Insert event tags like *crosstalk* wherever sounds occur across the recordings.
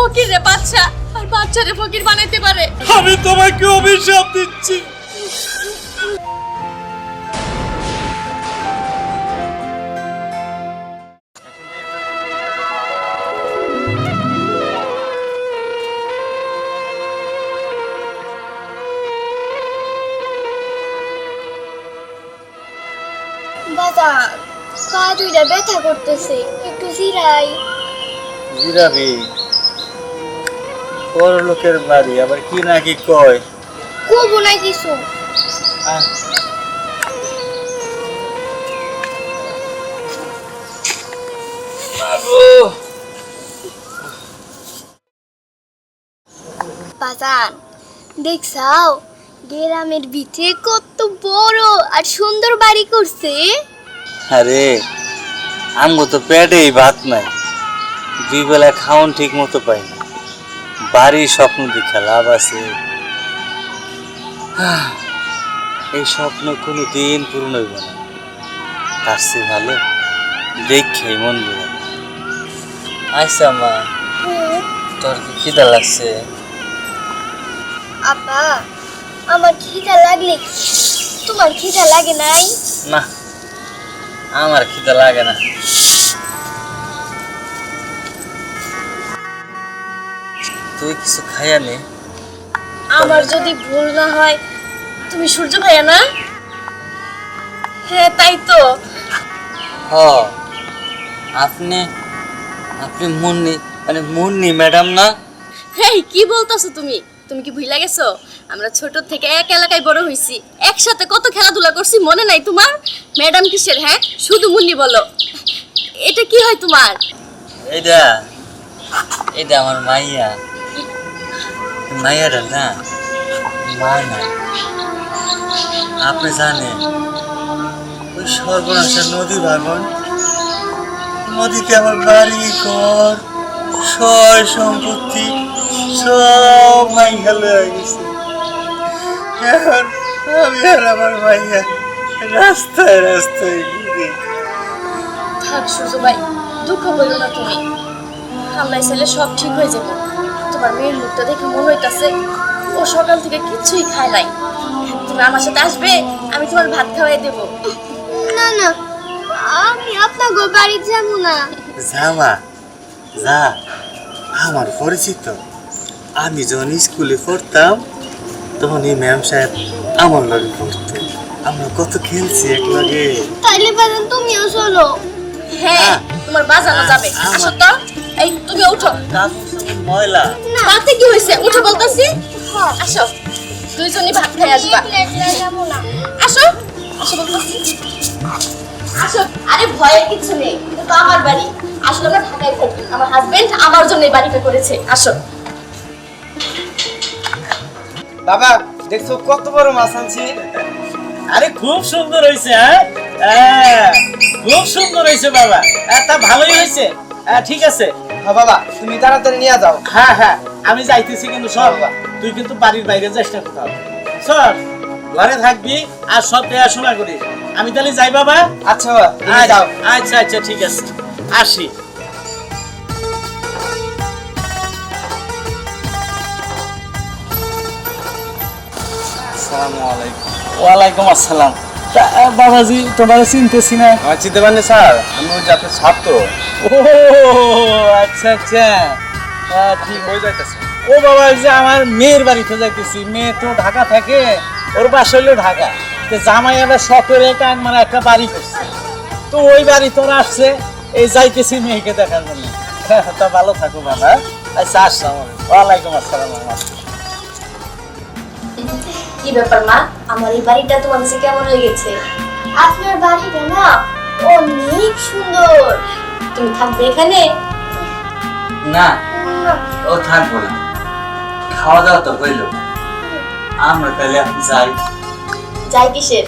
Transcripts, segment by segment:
ফকির রে বাচ্চা আর বাচ্চারে ফকির বানাইতে পারে। আমি তোমাকে অভিশাপ দিচ্ছি। বাবা পা দুইটা ব্যথা করতেছে একটু জিরাই। জিরাবি? বড় লোকের বাড়ি আবার কি নাকি কয়? কবো না কিছু। বাজান দেখছাও গ্রামের ভিতরে কত বড় আর সুন্দর বাড়ি করছে। আরে আমগো তো পেটেই ভাত নাই। দুই বেলা খাওন ঠিক মতো পাই না। বাড়ির স্বপ্ন দেখা লাভ আছে। এই স্বপ্ন কোনো দিন পূরণ হইব না। তার চেয়ে ভালো দেখে মন বুঝা আচ্ছা মা তোর কি খিদা লাগছে? আপা আমার খিদা লাগলে তোমার খিদা লাগে নাই? না আমার খিদা লাগে না। তুই কিছু খাইয়া নে। আমার যদি ভুল না হয় তুমি সূর্য ভাইয়া না? হ্যাঁ তাই তো। হ আপনি আপনি মুন্নি মানে মুন্নি ম্যাডাম না? হেই কি বলতাছো তুমি? তুমি কি ভুইলা গেছো? আমরা ছোট থেকে এক এলাকায় বড় হইছি। একসাথে কত খেলাধুলা করছি মনে নাই তোমার? ম্যাডাম কিসের হ্যাঁ? শুধু মুন্নি বলো। এটা কি হয় তোমার? এইটা এইটা আমার মাইয়া। মাইয়াটা না মা নাই আপনি জানেন ওই সর্বনাশের নদী ভাঙন নদীতে আমার বাড়ি ঘর সয় সম্পত্তি সব মাইয়া লয়ে গেছে এখন আমি আর আমার মাইয়া রাস্তায় রাস্তায় ঘুরি থাক সূর্য ভাই, দুঃখ করো না তুমি। আল্লাহ চাইলে সব ঠিক হয়ে যাবে। তোমার মেয়ের মুখটা দেখে মনে হইতাছে ও সকাল থেকে কিচ্ছুই খায় নাই। তুমি আমার সাথে আসবে আমি তোমার ভাত খাওয়াই দেবো। না না আমি আপনার গো বাড়ি যাব না। জামা যা আমার পরিচিত। আমি যখন স্কুলে পড়তাম তখন এই ম্যাম সাহেব আমার লগে পড়তো। আমরা কত খেলছি এক লগে তাইলে বাজান তুমিও চলো। হ্যাঁ তোমার বাজানো যাবে। আমার- আসো তো। এই তুমি উঠো। ময়লা। তাতে কি হয়েছে? উঠে বলতাছি। আসো। দুইজনই ভাত খাই আসবা। আসো। আসো বলতাছি আসো। আরে ভয়ের কিছু নেই। এটা তো আমার বাড়ি। আসলে আমরা ঢাকায় থাকি। আমার হাজবেন্ড আমার জন্য এই বাড়িটা করেছে। আসো। বাবা দেখছ কত বড় মাছ আনছি? আরে খুব সুন্দর হয়েছে হ্যাঁ? হ্যাঁ, খুব সুন্দর হয়েছে বাবা। হ্যাঁ, তা ভালোই হয়েছে হ্যাঁ, ঠিক আছে। হ্যাঁ বাবা তুমি তাড়াতাড়ি নিয়ে যাও। হ্যাঁ হ্যাঁ আমি যাইতেছি কিন্তু সব তুই কিন্তু বাড়ির বাইরে চেষ্টা করতে হবে সর ঘরে থাকবি আর সব দেখাশোনা করিস। আমি তাহলে যাই বাবা? আচ্ছা বাবা আচ্ছা যাও। আচ্ছা আচ্ছা ঠিক আছে। আসি। আসসালামু আলাইকুম। ওয়ালাইকুম আসসালাম। বাবাজি তোমার চিনতেছি না। চিনতে পারেন স্যার। আমি ওই যে আপনার ছাত্র। ও আচ্ছা আচ্ছা। হ্যাঁ, ঠিক কই যাইতেছে ও বাবা যে আমার মেয়ের বাড়িতে যাইতেছি। মেয়ে তো ঢাকা থাকে ওর বাসা হলো ঢাকা। তো জামাই আবার শখের কান মানে একটা বাড়ি করছে। তো ওই বাড়ি তোর আসছে এই যাইতেছি মেয়েকে দেখার জন্য। হ্যাঁ, *laughs* তা ভালো থাকো বাবা। আচ্ছা আসসালাম ওয়ালাইকুম আসসালাম কি ব্যাপার মা? আমার এই বাড়িটা তোমার কাছে কেমন লেগেছে? আপনার বাড়িটা না অনেক সুন্দর। তুমি থাকবে এখানে? না ও থাকব না। খাওয়া দাওয়া তো হইল। আমরা তাহলে এখন যাই। যাই কিসের?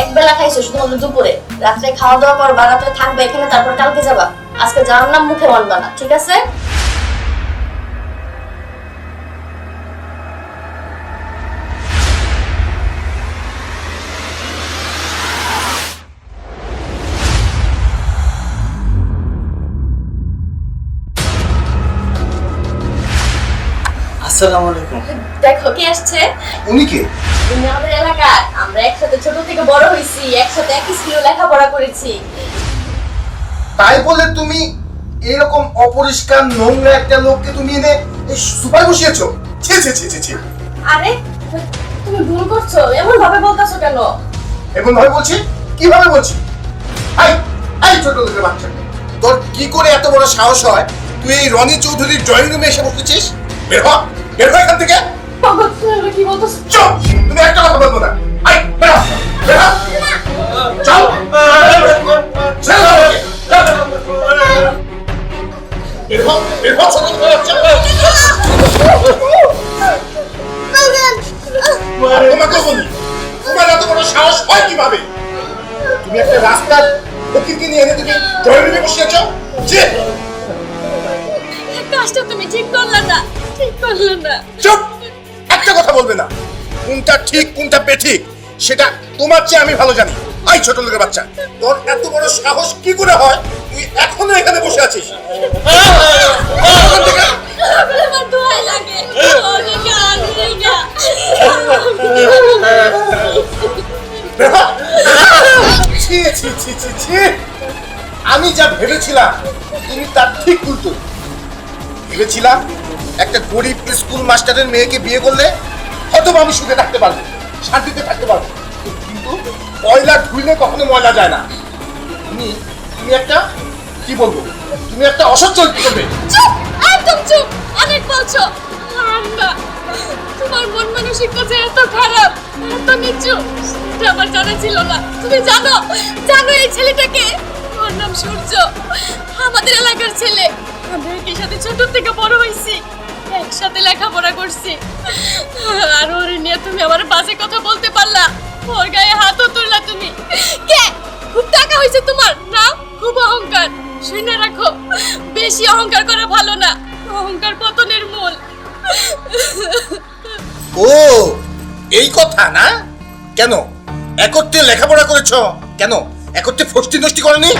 এক বেলা খাইছো শুধুমাত্র দুপুরে। রাত্রে খাওয়া দাওয়া করবা রাত্রে থাকবে এখানে তারপর কালকে যাবা। আজকে যাওয়ার নাম মুখে মানবা না ঠিক আছে? আসসালামু আলাইকুম। দেখো কি আসছে? উনি কে? তুমি আমাদের এলাকার। আমরা একসাথে ছোট থেকে বড় হয়েছি একসাথে একই স্কুলে লেখাপড়া করেছি। তাই বলে তুমি এরকম অপরিষ্কার নোংরা একটা লোককে তুমি এনে এই সুপার বসিয়েছো? ছি ছি ছি ছি ছি। আরে তুমি ভুল করছ। এমন ভাবে বলতাছো কেন? এমন ভাবে বলছি? কীভাবে বলছি? আই আই ছোট লোকের বাচ্চা। তোর কি করে এত বড় সাহস হয়? তুই এই রনি চৌধুরীর ড্রয়িং রুমে এসে বসেছিস? বের হ। বের হ এখান থেকে। কি চুপ! তুমি একটা কথা বলব না। আই বের। হ বের। চল ওকে। বের হ বের হ ছোট লোকের বাচ্চা। আর তোমাকে বলি তোমার এত বড় সাহস হয় কীভাবে? তুমি একটা রাস্তার ফকিরকে নিয়ে এনে তুমি ড্রয়িং রুমে বসিয়েছ? যে কাজটা তুমি ঠিক করলে না। না। চুপ! একটা কথা বলবে না। কোনটা ঠিক কোনটা বেঠিক সেটা তোমার চেয়ে আমি ভালো জানি। আই ছোট লোকের বাচ্চা তোর এত বড় সাহস কি করে হয়? তুই এখনও এখানে বসে আছিস। আমি যা ভেবেছিলাম তুমি তার ঠিক উল্টো। ভেবেছিলাম একটা গরিব স্কুল মাস্টারের মেয়েকে বিয়ে করলে হয়তো আমি সুখে থাকতে পারব, শান্তিতে থাকতে পারব। কিন্তু ময়লা ধুইলে কখনো ময়লা যায় না। তুমি তুমি একটা, কি বলব? তুমি একটা অসচ্ছল করবে চুপ, একদম চুপ, অনেক বলছো। না তোমার মন মানসিকতা যে এত খারাপ, এত নিচু, সেটা আমার জানা ছিল না। তুমি জানো জানো এই ছেলেটাকে? ওর নাম সূর্য। আমাদের এলাকার ছেলে। আমরা একই সাথে ছোট থেকে বড় হয়েছি। একসাথে লেখাপড়া করছি। আর ওর নিয়ে তুমি আমার বাজে কথা বলতে পারলা। ওর গায়ে হাতও তুললা তুমি। কে? খুব টাকা হয়েছে তোমার। না খুব অহংকার। শুনে রাখো বেশি অহংকার করা ভালো না। অহংকার পতনের মূল। ও এই কথা না? কেন? একত্রে লেখাপড়া করেছ? কেন? একত্রে ফষ্টি নষ্টি করনি?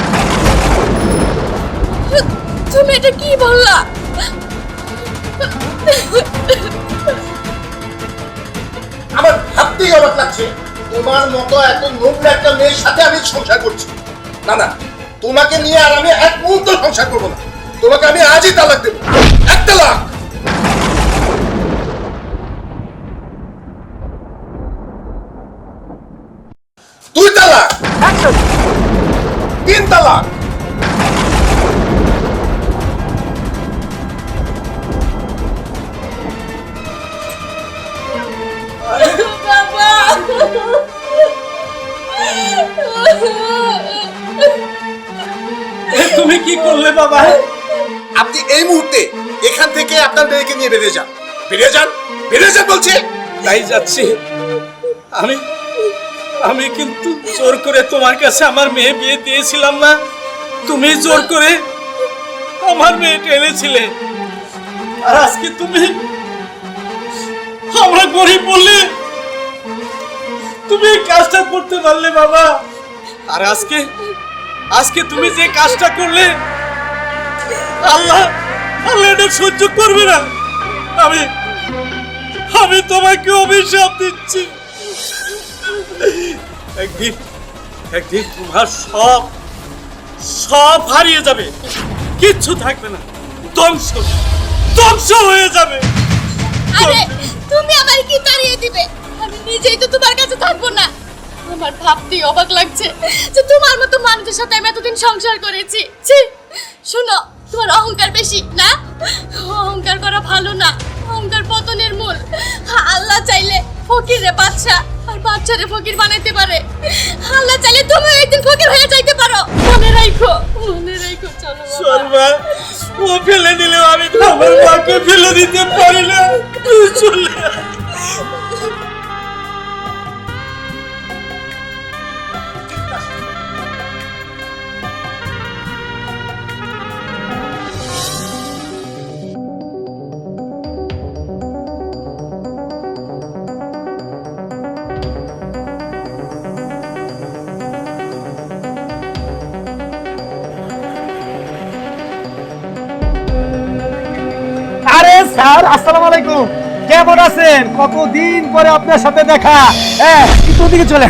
তুমি এটা কি বললা? আমার ভাবতেই অবাক লাগছে তোমার মতো এত নোংরা একটা মেয়ের সাথে আমি সংসার করছি। না না তোমাকে নিয়ে আর আমি এক মুহূর্ত সংসার করব না। তোমাকে আমি আজই তালাক দেবো। এক তালাক! দুই তালাক! তিন তালাক! *laughs* তুমি কি করলে বাবা? আপনি এই মুহূর্তে এখান থেকে আপনার মেয়েকে নিয়ে বেরিয়ে যান। বেরিয়ে যান বেরিয়ে যান বলছি। তাই যাচ্ছি। আমি আমি কিন্তু জোর করে তোমার কাছে আমার মেয়ে বিয়ে দিয়েছিলাম না। তুমি জোর করে আমার মেয়েটা এনেছিলে। আর আজকে তুমি আমরা গরিব বললে তুমি এই কাজটা করতে পারলে বাবা। আর আজকে আজকে তুমি যে কাজটা করলে, আল্লাহ আল্লাহ এটা সহ্য করবে না। আমি আমি তোমাকে অভিশাপ দিচ্ছি। একদিন একদিন তোমার সব সব হারিয়ে যাবে। কিচ্ছু থাকবে না। ধ্বংস ধ্বংস হয়ে যাবে। আরে, তুমি আমার কি তাড়িয়ে দিবে? আমি নিজেই তো তোমার কাছে থাকব না। আমার ভাবতেই অবাক লাগছে যে তোমার মতো মানুষের সাথে আমি এতদিন সংসার করেছি। ছি, শোনো, তোমার অহংকার বেশি, না? অহংকার করা ভালো না, অহংকার পতনের মূল। আল্লাহ চাইলে ফকির রে বাচ্চা আর বাচ্চারে ফকির বানাইতে পারে। আল্লাহ চাইলে তুমি একদিন ফকির হয়ে যাইতে পারো। মনে রাখো মনে রাখো চলো। শর্মা, ও ফেলে দিলেও আমি তো আমার মাকে ফেলে দিতে পারি না। চলে আলাইকুম। কেমন আছেন? কতদিন পরে আপনার সাথে দেখা? হ্যাঁ কিন্তু ওদিকে চলে।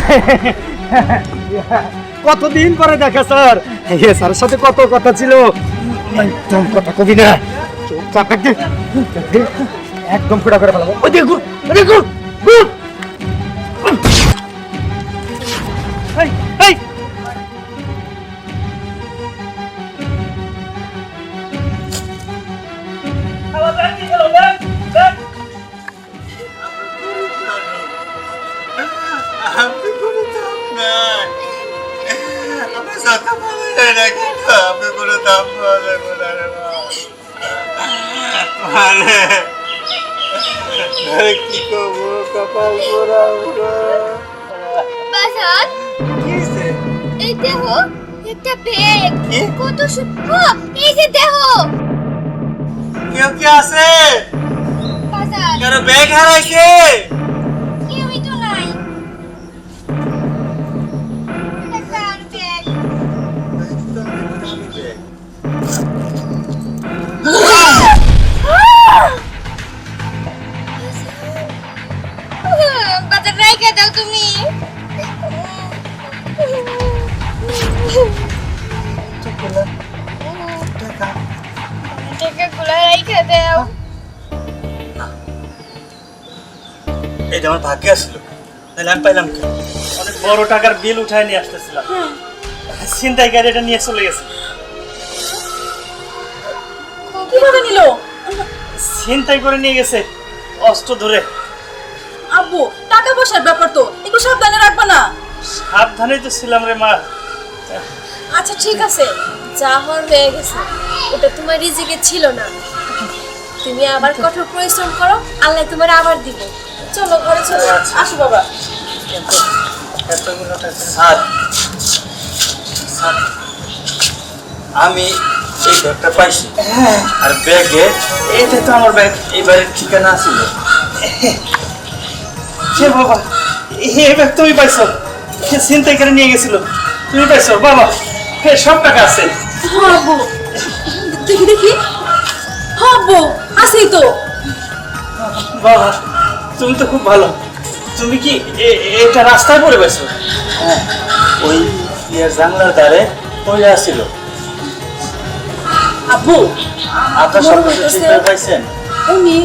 কতদিন পরে দেখা, স্যার? এ স্যারের সাথে কত কথা ছিল? একদম কথা কবি না। চুপচাপ একদম একদম ফুটা করে ফেলাবো। ওই এই মানে আরে কি করব কপাল পোড়া বাজার? কিসে? এই দেখো একটা ব্যাগ কত সুন্দর। এই যে দেখো। কেউ কি আছে? বাজার। কারও ব্যাগ হারাইছে? দাও তুমি। টাকাগুলো এটা আমার ভাগ্যে আসলো। তাহলে আমি পাইলাম কি? অনেক বড় টাকার বিল উঠায় নিয়ে আসতেছিলাম। ছিনতাইকারী এটা নিয়ে চলে গেছে। কীভাবে নিল? ছিনতাই করে নিয়ে গেছে অস্ত্র ধরে। আব্বু টাকা পয়সার ব্যাপার তো একটু সাবধানে রাখবা না। সাবধানেই তো ছিলাম রে মা। আচ্ছা ঠিক আছে যা হওয়ার হয়ে গেছে। ওটা তোমার রিজিকে ছিল না। তুমি আবার কঠোর পরিশ্রম করো আল্লাহ তোমার আবার দিব। চলো ঘরে চলো। আসো বাবা। এতগুলো টাকা। স্যার স্যার, আমি এই ব্যাগটা পাইছি। আর ব্যাগে এটা তো আমার ব্যাগ এই বাড়ির ঠিকানা ছিল হে বাবা এই ব্যাগ তুমি পাইছো। সে ছিনতাইকারী নিয়ে গেছিল। তুমি পাইছো বাবা হে সব টাকা আছে। হ্যাঁ আব্বু। দেখি দেখি। হ্যাঁ আব্বু আসেই তো। বাবা তুমি তো খুব ভালো। তুমি কি এ- এটা রাস্তায় পড়ে পাইছো হ্যাঁ ওই ইয়ের জানলার ধারে পড়ে আসছিল আব্বু আপনার সব কিছু ঠিক পাইছেন? উনি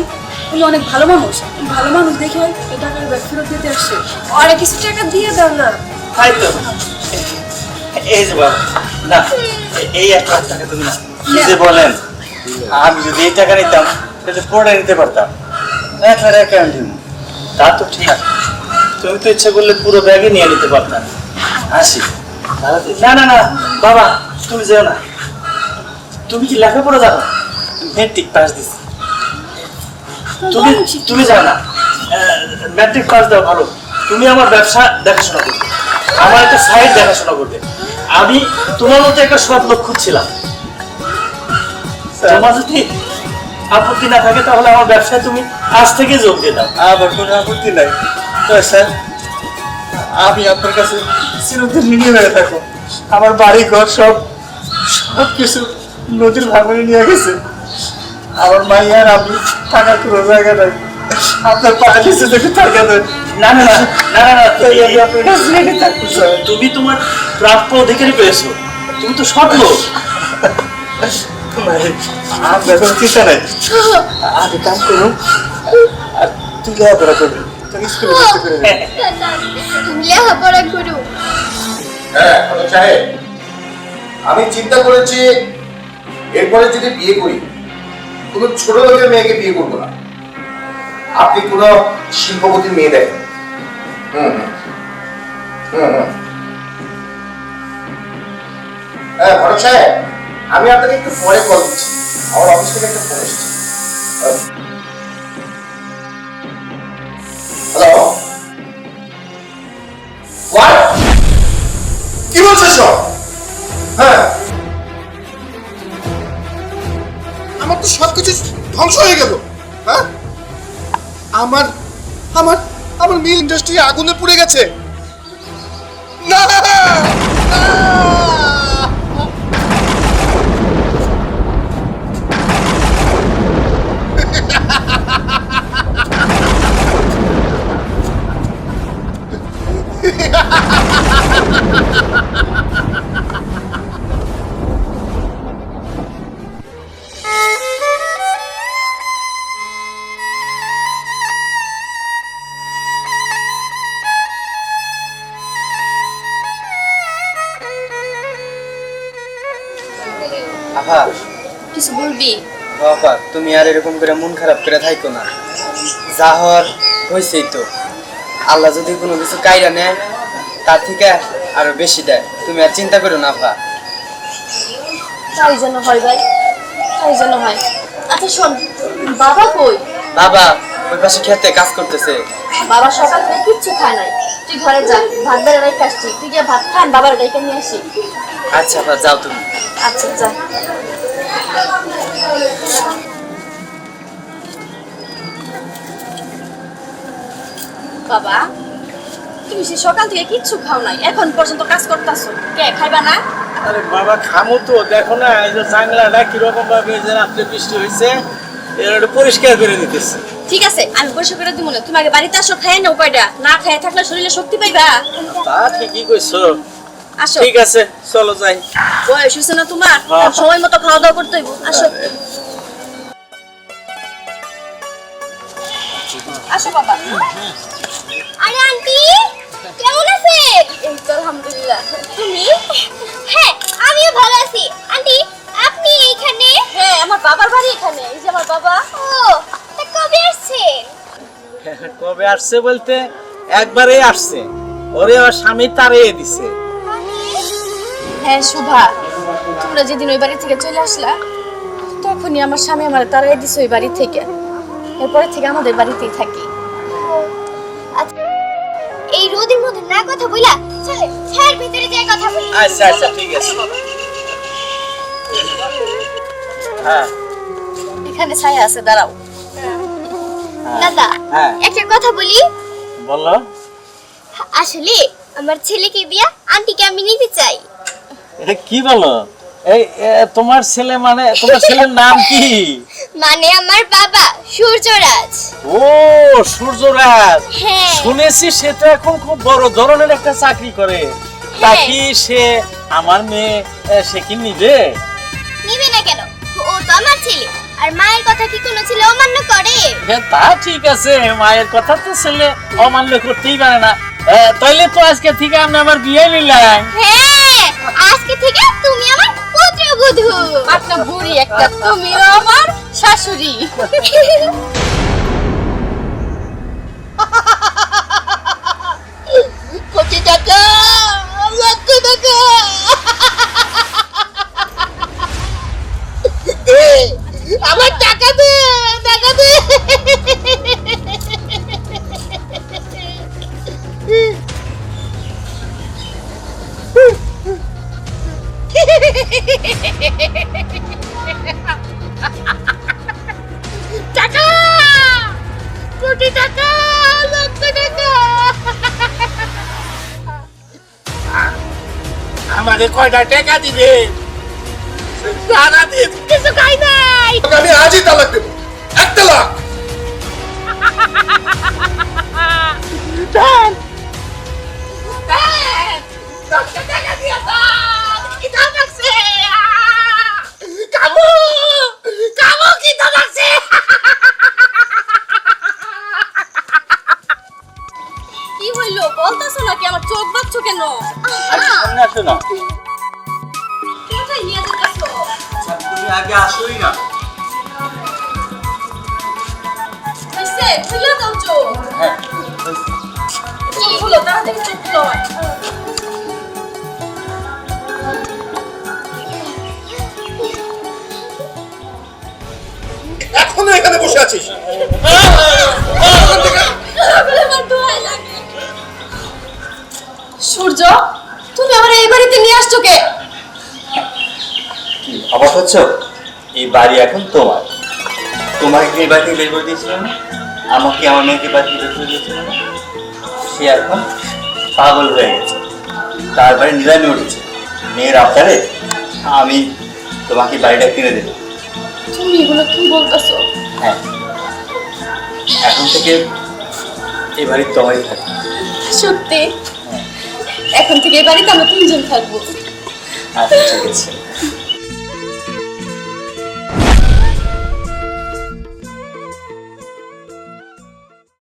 উনি অনেক ভালো মানুষ। ভালো মানুষ দেখে এই টাকার ব্যাগ ফেরত দিতে আসছে। আর কিছু টাকা দিয়ে দাও না। তাই তো? এই যে বাবা না এই এক লাখ টাকা তুমি না। কি যে বলেন আমি যদি এই টাকা নিতাম তাহলে পড়ে নিতে পারতাম। এক হাজার অ্যাকাউন্ট দিব। তা তো ঠিক। তুমি তো ইচ্ছা করলে পুরো ব্যাগে নিয়ে নিতে পারতাম আসি। না না না বাবা তুমি যেও না। তুমি কি লেখাপড়া জানো? মেট্রিক পাস দিছি। তুমি তুমি যাও না। ম্যাট্রিক পাস দাও ভালো। তুমি আমার ব্যবসা দেখাশোনা করবে। আমার একটা সাইড দেখাশোনা করবে। আমি তোমার মতো একটা সৎ লোক খুঁজছিলাম তোমার যদি আপত্তি না থাকে তাহলে আমার ব্যবসায় তুমি আজ থেকে যোগ দিয়ে দাও। আবার কোনো আপত্তি নাই। তো স্যার আমি আপনার কাছে চিরদিন ঋণী হয়ে থাকো আমার বাড়ি ঘর সব সব কিছু নদীর ভাঙনে নিয়ে গেছে। আমার মাইয়ার আমি থাকার কোনো জায়গা নাই। আপনার পায়ে নিচে দেখে থাকা দেয় না না না না না না তাই তুমি- তোমার প্রাপ্য অধিকারী পেয়েছ। তুমি তো সৎ লোক। মানে আপনার কোনো চিন্তা নাই। আমি কাম করুন আর তুই লেখাপড়া করবি। তোকে স্কুলে ভর্তি করে দেবো। তুমি লেখাপড়া করো। হ্যাঁ সাহেব। আমি চিন্তা করেছি এরপরে যদি বিয়ে করি কোনো ছোট লোকের মেয়েকে বিয়ে করব না। আপনি কোনো শিল্পপতির মেয়ে দেখেন? হ্যাঁ ভরত সাহেব, আমি আপনাকে একটু পরে কল দিচ্ছি আমার অফিস থেকে একটা ফোন এসেছে। আমার আমার আমার মিল ইন্ডাস্ট্রি আগুনে পুড়ে গেছে। বাবা তুমি আর এরকম করে মন খারাপ করে থাইকো না। যা হওয়ার হয়েছেই তো। আল্লাহ যদি কোনো কিছু কাইরা নেয় তার থেকে আরও বেশি দেয়। তুমি আর চিন্তা করো না আফা তাই যেন হয় ভাই তাই যেন হয়। আচ্ছা শোন বাবা কই? বাবা ওই পাশে খেতে কাজ করতেছে। বাবা সকাল থেকে কিচ্ছু খায় নাই। তুই ঘরে যা ভাত বেড়ে তুই গিয়ে ভাত খান বাবার নিয়ে আসি। আচ্ছা যাও তুমি। আচ্ছা যা। বাবা তুমি সে সকাল থেকে কিচ্ছু খাও নাই এখন পর্যন্ত কাজ করতেছো। কে খাইবা না? আরে বাবা খামো তো দেখো না এই যে জানলাটা কীরকম ভাবে যে রাত্রে বৃষ্টি হয়েছে একটু পরিষ্কার করে দিতেছে। ঠিক আছে আমি পয়সা করে দিব না। তুমি আগে বাড়িতে আসো খাই না উপায়টা। না খাই থাকলে শরীরে শক্তি পাইবা। তা ঠিকই কইছো। আসো। ঠিক আছে চলো যাই। বয়স হয়েছে না তোমার? হ্যাঁ। সময় মতো খাওয়া দাওয়া করতে হইব। আসো। আসো বাবা। আরে আন্টি কেমন আছেন? এই তো আলহামদুলিল্লাহ। তুমি? হ্যাঁ আমিও ভালো আছি। আন্টি আপনি এইখানে হ্যাঁ আমার বাবার বাড়ি এখানে। এই যে আমার বাবা। ও তা কবে আসছেন কবে আসছে বলতে একবারে আসছে। ওরে ওর স্বামী তারে দিছে। হ্যাঁ শুভা তোমরা যেদিন ওই বাড়ি থেকে চলে আসলা তখনই আমার স্বামী আমার তারাই দিছে ওই বাড়ি থেকে। এরপরে থেকে আমাদের বাড়িতেই থাকি। আচ্ছা এই রোদের মধ্যে না কথা বইলা চলে ছায়ের ভিতরে যাই কথা বলি। আচ্ছা আচ্ছা ঠিক আছে। হ্যাঁ। এখানে ছায়া আছে দাঁড়াও। দাদা হ্যাঁ। একটা কথা বলি। বলো। আসলে আমার ছেলেকে দিয়া আন্টিকে আমি নিতে চাই। এটা কি বলো? এই তোমার ছেলে মানে তোমার ছেলের নাম কি? মানে আমার বাবা সূর্যরাজ। ও সূর্যরাজ। হ্যাঁ। শুনেছি সে তো এখন খুব বড় ধরনের একটা চাকরি করে। তা হ্যাঁ। কি সে আমার মেয়ে সে কি নিবে? নিবে না কেন? ও তো আমার ছেলে। আর মায়ের কথা কি কোনো ছেলে অমান্য করে? হ্যাঁ তা ঠিক আছে। মায়ের কথা তো ছেলে অমান্য করতেই পারে না। তাইলে তো আজকে থেকে আমরা আমার বিয়ে নিলাম। হ্যাঁ। আজকে থেকে তুমি আমার পুত্রবধূ পাটনা বুড়ি একটা তুমিও আমার শাশুড়ি। কোটি টাকা লক্ষ টাকা আমার টাকা দে টাকা দে। টাকা! কোটি টাকা! লক্ষ টাকা! আমাদের কয়টা টাকা দিবে? সারা দিন। কিছু খাই নাই। আমি আজই তালাক দেবো। এক তালাক। দশটা টাকা দিয়ে বলতাছো নাকি? আমার চোখ বাচ্চ কেন? সামনে আসো না। কোথায় নিয়ে যেতেছো? তুমি আগে আসোই না। হইছে খুলে দাও চোখ। হ্যাঁ। চোখ খুলো তাড়াতাড়ি চোখ খুলো। এখনও এখানে বসে আছিস? আমার দোহাই লাগে। সূর্য তুমি আমার এই বাড়িতে নিয়ে আসছো কে? কি অবাক হচ্ছ? এই বাড়ি এখন তোমার। তোমাকে এই বাড়ি বের করে দিয়েছিল না আমাকে আমার মেয়েকে বাড়ি বের করে দিয়েছিল না সে এখন পাগল হয়ে গেছে। তার বাড়ি নিলামে উঠেছে। মেয়ের আবদারে আমি তোমাকে বাড়িটা কিনে দেবো। তুমি এগুলো কি বলতেছো? হ্যাঁ। এখন থেকে এই বাড়ির তোমারই থাকবে। সত্যি? এখন থেকে এই বাড়িতে আমরা তিনজন থাকব। আচ্ছা ঠিক আছে।